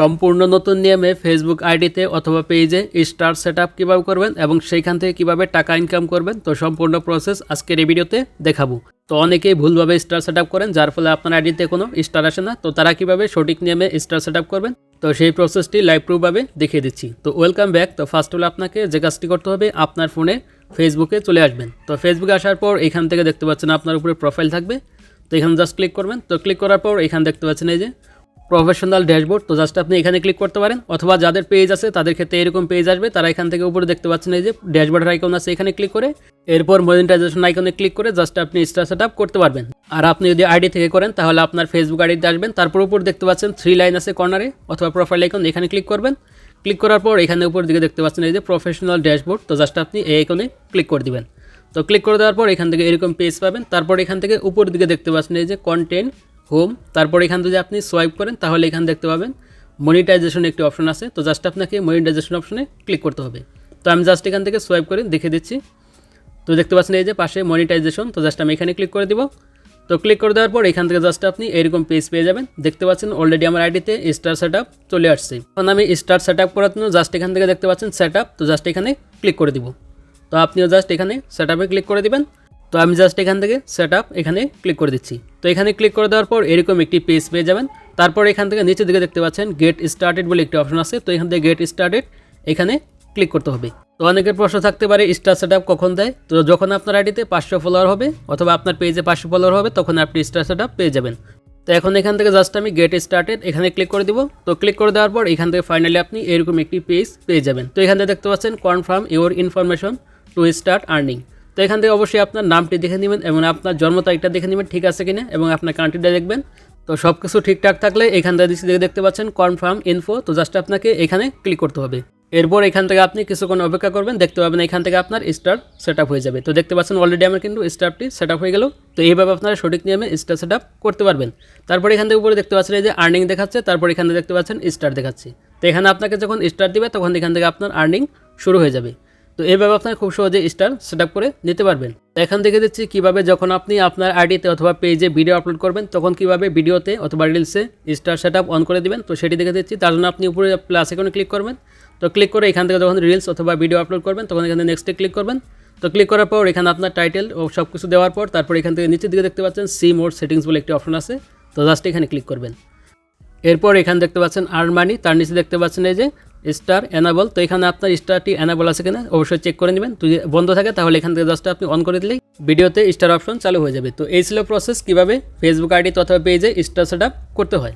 সম্পূর্ণ নতুন নিয়মে ফেসবুক আইডিতে অথবা পেজে স্টার সেট আপ কীভাবে করবেন এবং সেইখান থেকে কীভাবে টাকা ইনকাম করবেন, তো সম্পূর্ণ প্রসেস আজকের এই ভিডিওতে দেখাবো। তো অনেকেই ভুলভাবে স্টার সেট আপ করেন, যার ফলে আপনার আইডিতে কোনো স্টার আসে না। তো তারা কীভাবে সঠিক নিয়মে স্টার সেট করবেন, তো সেই প্রসেসটি লাইভ প্রুফভাবে দেখিয়ে দিচ্ছি। তো ওয়েলকাম ব্যাক তো ফার্স্ট হলো আপনাকে যে কাজটি করতে হবে, আপনার ফোনে ফেসবুকে চলে আসবেন। তো ফেসবুকে আসার পর এখান থেকে দেখতে পাচ্ছেন আপনার উপরে প্রোফাইল থাকবে। তো এখানে জাস্ট ক্লিক করবেন। তো ক্লিক করার পর এখানে দেখতে পাচ্ছেন এই যে প্রফেশনাল ড্যাশবোর্ড তো জাস্ট আপনি এখানে ক্লিক করতে পারেন, অথবা যাদের পেজ আছে, তাদের ক্ষেত্রে এরকম পেজ আসবে, তারা এখান থেকে উপরে দেখতে পাচ্ছেন এই যে ড্যাশবোর্ডের আইকন আছে, এখানে ক্লিক করে, এরপর মনিটাইজেশন আইকনে ক্লিক করে জাস্ট আপনি স্টার সেট আপ করতে পারবেন। আর আপনি যদি আইডি থেকে করেন, তাহলে আপনার ফেসবুক আইডিতে আসবেন, তারপর উপর দেখতে পাচ্ছেন থ্রি লাইন আছে কর্নারে অথবা প্রোফাইল আইকন এখানে ক্লিক করবেন। ক্লিক করার পর এখানে উপর দিকে দেখতে পাচ্ছেন এই যে প্রফেশনাল ড্যাশবোর্ড তো জাস্ট আপনি এই আইকনে ক্লিক করে দিবেন। তো ক্লিক করে দেওয়ার পর এখান থেকে এরকম পেজ পাবেন, তারপর এখান থেকে উপর দিকে দেখতে পাচ্ছেন এই যে কন্টেন্ট হোম। তারপর এখান থেকে আপনি সোয়াইপ করেন, তাহলে এখানে দেখতে পাবেন মনিটাইজেশন একটি অপশন আছে। তো জাস্ট আপনাকে মনিটাইজেশন অপশনে ক্লিক করতে হবে। তো আমি জাস্ট এখান থেকে সোয়াইপ করে দেখে দিচ্ছি। তো দেখতে পাচ্ছেন এই যে পাশে মনিটাইজেশন তো জাস্ট আমি এখানে ক্লিক করে দিব। তো ক্লিক করে দেওয়ার পর এখান থেকে জাস্ট আপনি এরকম পেজ পেয়ে যাবেন। দেখতে পাচ্ছেন অলরেডি আমার আইডিতে স্টার সেট চলে আসছে। এখন আমি স্টার সেট আপ করার জন্য জাস্ট এখান থেকে দেখতে পাচ্ছেন সেট আপ তো জাস্ট এখানে ক্লিক করে দিব। তো আপনিও জাস্ট এখানে সেট আপে ক্লিক করে দিবেন। তো আমি জাস্ট এখান থেকে সেট আপ এখানে ক্লিক করে দিচ্ছি। তো এখানে ক্লিক করে দেওয়ার পর এরকম একটি পেজ পেয়ে যাবেন। তারপর এখান থেকে নিচের দিকে দেখতে পাচ্ছেন গেট স্টার্টেড বলে একটি অপশন আছে। তো এখান থেকে গেট স্টার্টেড এখানে ক্লিক করতে হবে। তো অনেকের প্রশ্ন থাকতে পারে স্টার সেট আপ কখন দেয়? তো যখন আপনার আইডিতে পাঁচশো ফলোয়ার হবে অথবা আপনার পেজে পাঁচশো ফলোয়ার হবে, তখন আপনি স্টার সেট আপ পেয়ে যাবেন। তো এখন এখান থেকে জাস্ট আমি গেট স্টার্টেড এখানে ক্লিক করে দিব। তো ক্লিক করে দেওয়ার পর এখান থেকে ফাইনালি আপনি এরকম একটি পেজ পেয়ে যাবেন। তো এখান থেকে দেখতে পাচ্ছেন confirm your information to start earning তো এখান থেকে অবশ্যই আপনার নামটি দেখে নেবেন এবং আপনার জন্ম তারিখটা দেখে নেবেন, ঠিক আছে কিনা, এবং আপনার কান্ট্রিটা দেখবেন। তো সব কিছু ঠিকঠাক থাকলে এখান থেকে দেখতে পাচ্ছেন কনফার্ম ইনফো তো জাস্ট আপনাকে এখানে ক্লিক করতে হবে। এরপর এখান থেকে আপনি কিছুক্ষণ অপেক্ষা করবেন, দেখতে পাবেন এখান থেকে আপনার স্টার সেট হয়ে যাবে। তো দেখতে পাচ্ছেন অলরেডি আমার কিন্তু স্টারটি সেট হয়ে গেল। তো এইভাবে আপনারা সঠিক নিয়মে স্টার সেট করতে পারবেন। তারপর এখান থেকে উপরে দেখতে পাচ্ছেন এই যে আর্নিং দেখাচ্ছে, তারপর এখানে দেখতে পাচ্ছেন স্টার দেখাচ্ছে। তো এখানে আপনাকে যখন স্টার দিবে, তখন এখান থেকে আপনার আর্নিং শুরু হয়ে যাবে। তো এইভাবে আপনার খুব সহজে স্টার সেট করে নিতে পারবেন। এখান থেকে দিচ্ছি কীভাবে যখন আপনি আপনার আইডিতে অথবা পেজে ভিডিও আপলোড করবেন, তখন কীভাবে ভিডিওতে অথবা রিলসে স্টার সেট অন করে দিবেন, তো সেটি দেখে দিচ্ছি তার জন্য আপনি উপরে প্লাস এখানে ক্লিক করবেন। তো ক্লিক করে এখান থেকে যখন রিলস অথবা ভিডিও আপলোড করবেন, তখন এখানে নেক্সটে ক্লিক করবেন। তো ক্লিক করার পর এখানে আপনার টাইটেল ও সব কিছু দেওয়ার পর তারপর এখান থেকে নিচের দিকে দেখতে পাচ্ছেন সি মোড সেটিংস বলে একটি অপশন আছে। তো জাস্ট এখানে ক্লিক করবেন। এরপর এখানে দেখতে পাচ্ছেন আর্ন মানি তার নিচে দেখতে পাচ্ছেন এই যে স্টার অ্যানাবল তো এখানে আপনার স্টারটি অ্যানাবল আছে কিনা অবশ্যই চেক করে নেবেন। যদি বন্ধ থাকে, তাহলে এখান থেকে জাস্ট আপনি অন করে দিলেই ভিডিওতে স্টার অপশন চালু হয়ে যাবে। তো এই ছিল প্রসেস কীভাবে ফেসবুক আইডি অথবা পেজে স্টার সেট করতে হয়।